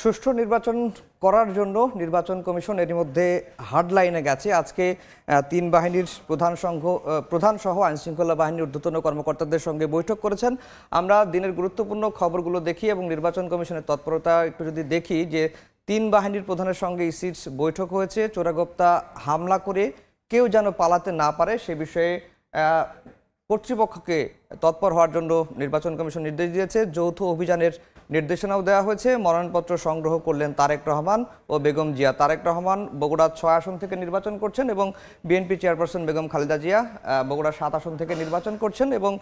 সুষ্ঠু নির্বাচন করার জন্য নির্বাচন কমিশন এর মধ্যে হার্ডলাইনে গেছে। আজকে তিন বাহিনীর প্রধান সংঘ প্রধান সহ আইনশৃঙ্খলা বাহিনীর ঊর্ধ্বতন কর্মকর্তাদের সঙ্গে বৈঠক করেছেন। আমরা দিনের গুরুত্বপূর্ণ খবরগুলো দেখি এবং নির্বাচন কমিশনের তৎপরতা একটু যদি দেখি যে, তিন বাহিনীর প্রধানের সঙ্গে ইসির বৈঠক হয়েছে। চোরাগোপ্তা হামলা করে কেউ যেন পালাতে না পারে সে বিষয়ে কর্তৃপক্ষকে তৎপর হওয়ার জন্য নির্বাচন কমিশন নির্দেশ দিয়েছে। যৌথ অভিযানের নির্দেশনাও দেওয়া হয়েছে। মনোনয়নপত্র সংগ্রহ করলেন তারেক রহমান ও বেগম জিয়া। তারেক রহমান বগুড়া ছয় আসন থেকে নির্বাচন করছেন এবং বিএনপি চেয়ারপারসন বেগম খালেদা জিয়া বগুড়া সাত আসন থেকে নির্বাচন করছেন এবং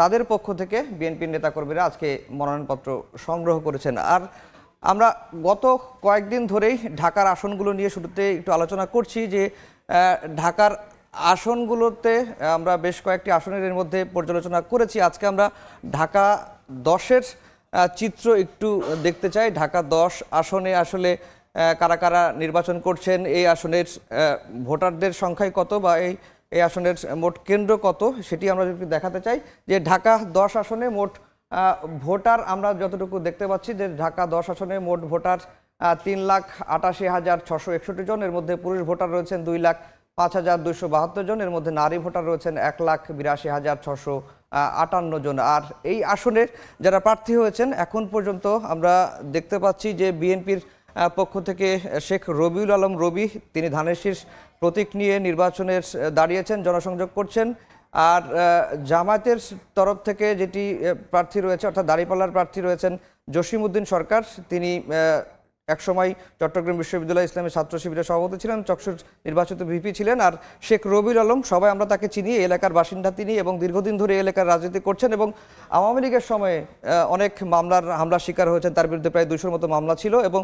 তাদের পক্ষ থেকে বিএনপির নেতাকর্মীরা আজকে মনোনয়নপত্র সংগ্রহ করেছেন। আর আমরা গত কয়েকদিন ধরেই ঢাকার আসনগুলো নিয়ে শুরুতে একটু আলোচনা করছি যে ঢাকার আসনগুলোতে আমরা বেশ কয়েকটি আসনের এর মধ্যে পর্যালোচনা করেছি। আজকে আমরা ঢাকা দশের চিত্র একটু দেখতে চাই। ঢাকা দশ আসনে আসলে কারা কারা নির্বাচন করছেন, এই আসনের ভোটারদের সংখ্যায় কত বা এই এই আসনের মোট কেন্দ্র কত, সেটি আমরা যদি দেখাতে চাই। যে ঢাকা দশ আসনে মোট ভোটার আমরা যতটুকু দেখতে পাচ্ছি যে ঢাকা দশ আসনে মোট ভোটার তিন লাখ আটাশি হাজার ছশো একষট্টি জন। এর মধ্যে পুরুষ ভোটার রয়েছেন দুই লাখ পাঁচ হাজার দুইশো বাহাত্তর জন, এর মধ্যে নারী ভোটার রয়েছেন এক লাখ বিরাশি হাজার ছশো আটান্ন জন। আর এই আসনের যারা প্রার্থী হয়েছেন, এখন পর্যন্ত আমরা দেখতে পাচ্ছি যে বিএনপির পক্ষ থেকে শেখ রবিউল আলম রবি, তিনি ধানের শীর্ষ প্রতীক নিয়ে নির্বাচনের দাঁড়িয়েছেন, জনসংযোগ করছেন। আর জামায়াতের তরফ থেকে যেটি প্রার্থী রয়েছে, অর্থাৎ দাঁড়িপাল্লার প্রার্থী রয়েছেন জসিমউদ্দিন সরকার। তিনি একসময় চট্টগ্রাম বিশ্ববিদ্যালয় ইসলামী ছাত্র শিবিরের সভাপতি ছিলেন, চকসুর নির্বাচিত ভিপি ছিলেন আর শেখ রবির আলম। সবাই আমরা তাকে চিনি এলাকার বাসিন্দা তিনি এবং দীর্ঘদিন ধরে এলাকার রাজনীতি করছেন এবং আওয়ামী লীগের সময়ে অনেক মামলার হামলার শিকার হয়েছেন। তার বিরুদ্ধে প্রায় দুশোর মতো মামলা ছিল এবং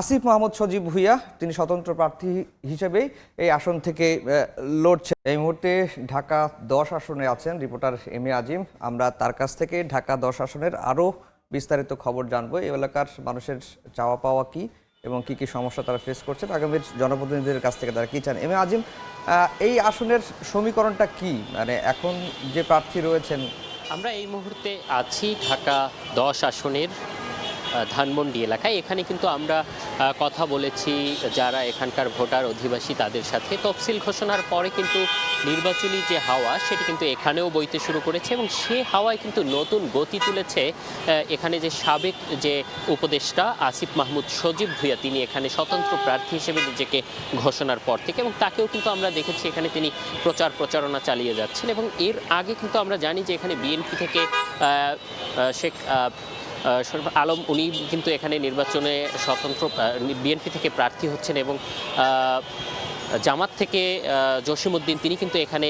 আসিফ মাহমুদ সজীব ভুইয়া, তিনি স্বতন্ত্র প্রার্থী হিসেবেই এই আসন থেকে লড়ছেন। এই মুহূর্তে ঢাকা দশ আসনে আছেন রিপোর্টার এম এ আজিম। আমরা তার কাছ থেকে ঢাকা দশ আসনের আরও বিস্তারিত খবর জানব, এই এলাকার মানুষের চাওয়া পাওয়া কি এবং কি কি সমস্যা তারা ফেস করছে আগামীর জনপ্রতিনিধিদের কাছ থেকে তারা কি চান এম আজিম এই আসনের সমীকরণটা কি? মানে এখন যে প্রার্থী রয়েছেন, আমরা এই মুহূর্তে আছি ঢাকা দশ আসনের ধানমন্ডি এলাকায়। এখানে কিন্তু আমরা কথা বলেছি যারা এখানকার ভোটার, অধিবাসী তাদের সাথে। তফসিল ঘোষণার পরে কিন্তু নির্বাচনী যে হাওয়া, সেটি কিন্তু এখানেও বইতে শুরু করেছে এবং সে হাওয়ায় কিন্তু নতুন গতি তুলেছে এখানে যে সাবেক যে উপদেষ্টা আসিফ মাহমুদ সজীব ভুইয়া, তিনি এখানে স্বতন্ত্র প্রার্থী হিসেবে নিজেকে ঘোষণার পর থেকে এবং তাকেও কিন্তু আমরা দেখেছি এখানে তিনি প্রচার প্রচারণা চালিয়ে যাচ্ছেন এবং এর আগে কিন্তু আমরা জানি যে এখানে বিএনপি থেকে শেখ শরীফ আলম উনি কিন্তু এখানে নির্বাচনে স্বতন্ত্র বিএনপি থেকে প্রার্থী হচ্ছেন এবং জামাত থেকে জসিমউদ্দিন, তিনি কিন্তু এখানে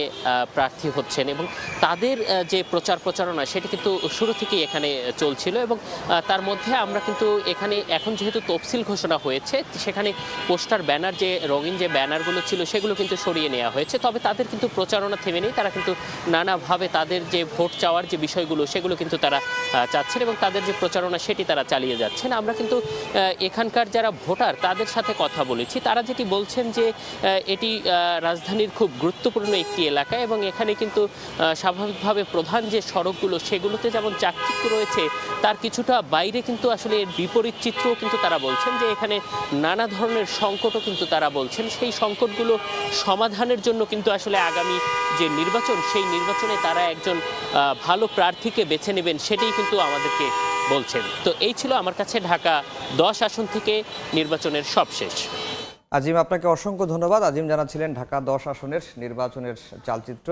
প্রার্থী হচ্ছেন এবং তাদের যে প্রচার প্রচারণা, সেটি কিন্তু শুরু থেকেই এখানে চলছিল এবং তার মধ্যে আমরা কিন্তু এখানে, এখন যেহেতু তফসিল ঘোষণা হয়েছে, সেখানে পোস্টার, ব্যানার যে, রঙিন যে ব্যানারগুলো ছিল, সেগুলো কিন্তু সরিয়ে নেওয়া হয়েছে। তবে তাদের কিন্তু প্রচারণা থেমে নেই, তারা কিন্তু নানাভাবে তাদের যে ভোট চাওয়ার যে বিষয়গুলো, সেগুলো কিন্তু তারা চাচ্ছেন এবং তাদের যে প্রচারণা, সেটি তারা চালিয়ে যাচ্ছেন। আমরা কিন্তু এখানকার যারা ভোটার, তাদের সাথে কথা বলেছি। তারা যেটি বলছেন যে এটি রাজধানীর খুব গুরুত্বপূর্ণ একটি এলাকা এবং এখানে কিন্তু স্বাভাবিকভাবে প্রধান যে সড়কগুলো, সেগুলোতে যেমন চাকচিক্য রয়েছে, তার কিছুটা বাইরে কিন্তু আসলে এর বিপরীত চিত্রও কিন্তু তারা বলছেন যে এখানে নানা ধরনের সংকটও কিন্তু তারা বলছেন। সেই সংকটগুলো সমাধানের জন্য কিন্তু আসলে আগামী যে নির্বাচন, সেই নির্বাচনে তারা একজন ভালো প্রার্থীকে বেছে নেবেন সেটাই কিন্তু আমাদেরকে বলছেন। তো এই ছিল আমার কাছে ঢাকা দশ আসন থেকে নির্বাচনের সবশেষ। আজিম আপনাকে অসংখ্য ধন্যবাদ। আজিম জানাচ্ছিলেন ঢাকা দশ আসনের নির্বাচনের চালচিত্র।